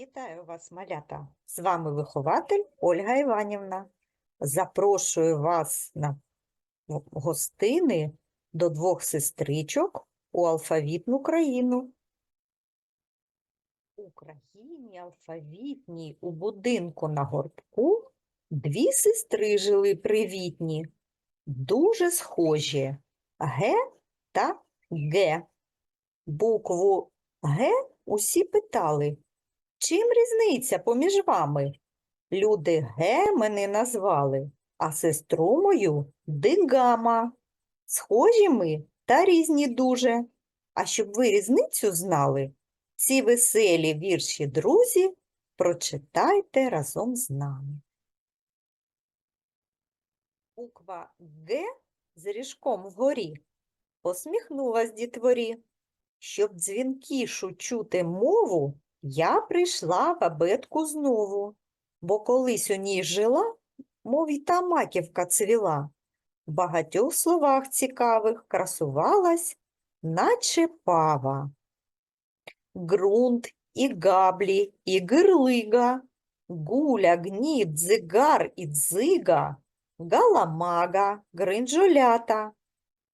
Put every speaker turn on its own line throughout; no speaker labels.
Вітаю вас, малята! З вами вихователь Ольга Іванівна. Запрошую вас на гостини до двох сестричок у алфавітну країну. У країні алфавітній у будинку на горбку дві сестри жили привітні, дуже схожі Г та Г. Букву Г усі питали, Чим різниця поміж вами? Люди Ге мене назвали, а сестру мою Дигама. Схожі ми та різні дуже. А щоб ви різницю знали, ці веселі вірші друзі прочитайте разом з нами. Буква Г з ріжком вгорі посміхнулась дітворі. Щоб дзвінкішу чути мову, я прийшла в абетку знову, бо колись у ній жила, мов й та маківка цвіла. В багатьох словах цікавих красувалась, наче пава. Ґрунт і габлі, і гирлига, гуля, гніт, дзигар і дзига, галамага, гринджолята.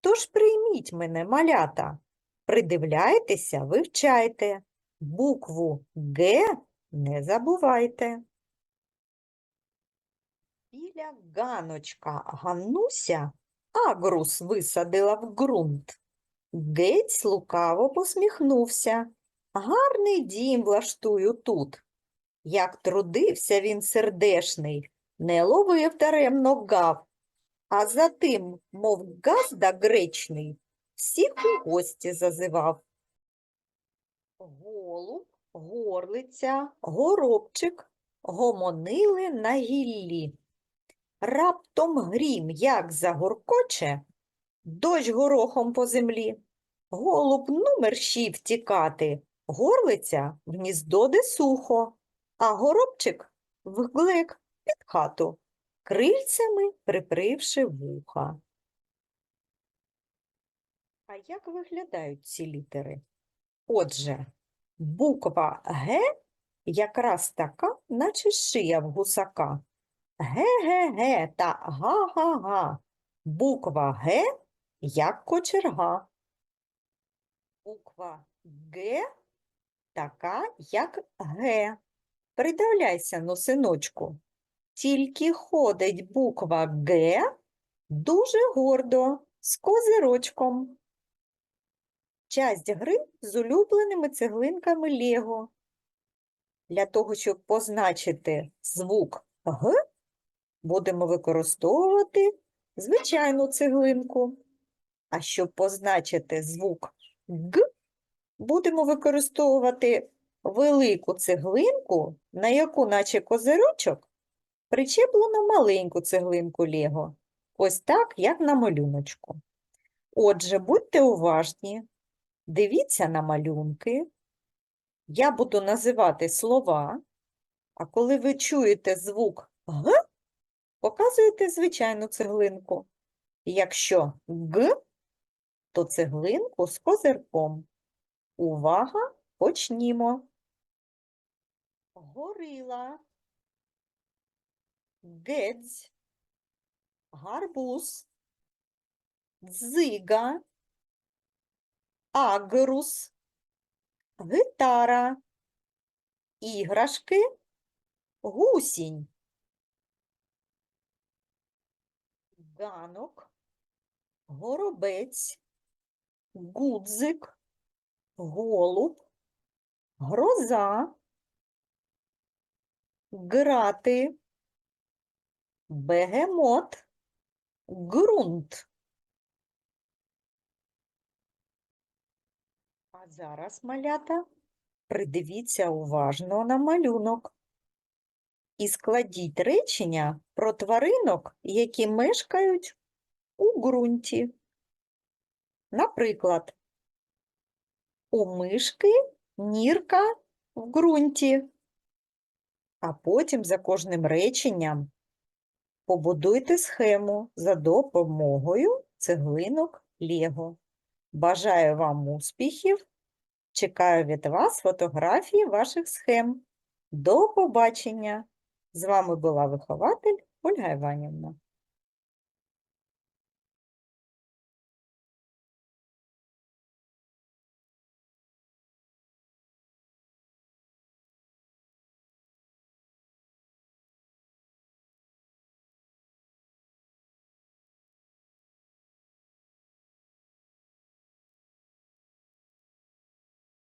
Тож прийміть мене, малята, придивляйтеся, вивчайте. Букву Г не забувайте. Біля ганочка Ганнуся агрус висадила в ґрунт. Гець лукаво посміхнувся. Гарний дім влаштую тут. Як трудився він сердешний, не ловив даремно гав, а за тим, мов газда гречний, всіх у гості зазивав. Голуб, горлиця, горобчик гомонили на гіллі. Раптом грім як загоркоче, дощ горохом по землі. Голуб ну мерщій втікати, горлиця в гніздо де сухо, а горобчик вглек під хату, крильцями припривши вуха. А як виглядають ці літери? Отже, буква Г якраз така, наче шия в гусака. Ге-ге-ге та га-га-га. Буква Г як кочерга. Буква Г така, як Г. Придивляйся, ну, синочку. Тільки ходить буква Г дуже гордо, з козирочком. Часть гри з улюбленими цеглинками Лего. Для того, щоб позначити звук Г, будемо використовувати звичайну цеглинку. А щоб позначити звук Г, будемо використовувати велику цеглинку, на яку, наче козирочок, причеплено маленьку цеглинку Лего. Ось так, як на малюночку. Отже, будьте уважні, Дивіться на малюнки. Я буду називати слова, а коли ви чуєте звук Г, показуєте звичайну цеглинку. Якщо Г, то цеглинку з козирком. Увага, почнімо. Горила, гедзь, гарбуз, дзига, агрус, гитара, іграшки, гусінь, ганок, горобець, гудзик, голуб, гроза, грати, бегемот, ґрунт. Зараз, малята, придивіться уважно на малюнок і складіть речення про тваринок, які мешкають у ґрунті. Наприклад, у мишки нірка в ґрунті. А потім за кожним реченням побудуйте схему за допомогою цеглинок Лего. Бажаю вам успіхів! Чекаю від вас фотографії ваших схем. До побачення! З вами була вихователь Ольга Іванівна.